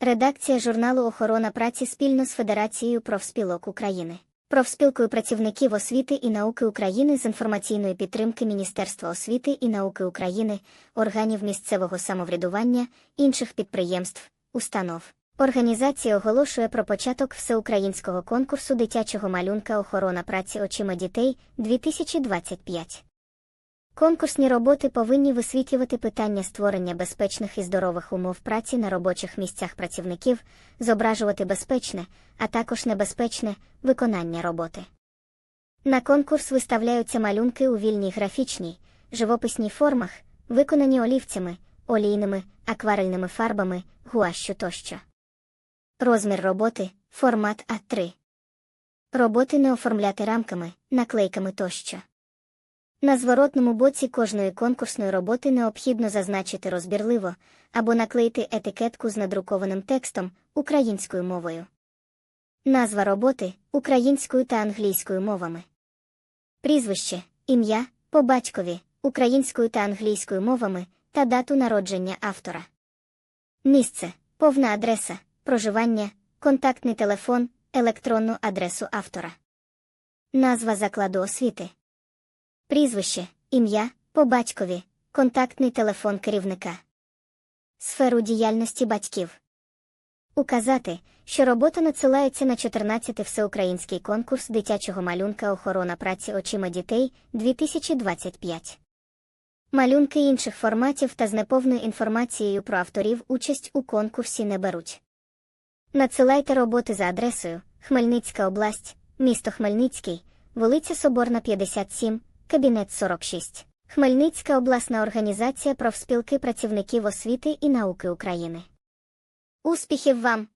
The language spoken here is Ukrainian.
Редакція журналу Охорона праці спільно з Федерацією профспілок України, профспілкою працівників освіти і науки України з інформаційної підтримки Міністерства освіти і науки України, органів місцевого самоврядування, інших підприємств, установ. Організація оголошує про початок всеукраїнського конкурсу дитячого малюнка Охорона праці очима дітей 2025. Конкурсні роботи повинні висвітлювати питання створення безпечних і здорових умов праці на робочих місцях працівників, зображувати безпечне, а також небезпечне виконання роботи. На конкурс виставляються малюнки у вільній графічній, живописній формах, виконані олівцями, олійними, акварельними фарбами, гуашю тощо. Розмір роботи формат А3. Роботи не оформляти рамками, наклейками тощо. На зворотному боці кожної конкурсної роботи необхідно зазначити розбірливо або наклеїти етикетку з надрукованим текстом українською мовою. Назва роботи українською та англійською мовами. Прізвище, ім'я, по батькові українською та англійською мовами та дату народження автора. Місце, повна адреса, проживання, контактний телефон, електронну адресу автора. Назва закладу освіти. Прізвище, ім'я, по батькові, контактний телефон керівника. Сферу діяльності батьків. Указати, що робота надсилається на 14-й всеукраїнський конкурс дитячого малюнка Охорона праці очима дітей 2025. Малюнки інших форматів та з неповною інформацією про авторів участь у конкурсі не беруть. Надсилайте роботи за адресою Хмельницька область, місто Хмельницький, вулиця Соборна 57, кабінет 46. Хмельницька обласна організація профспілки працівників освіти і науки України. Успіхів вам!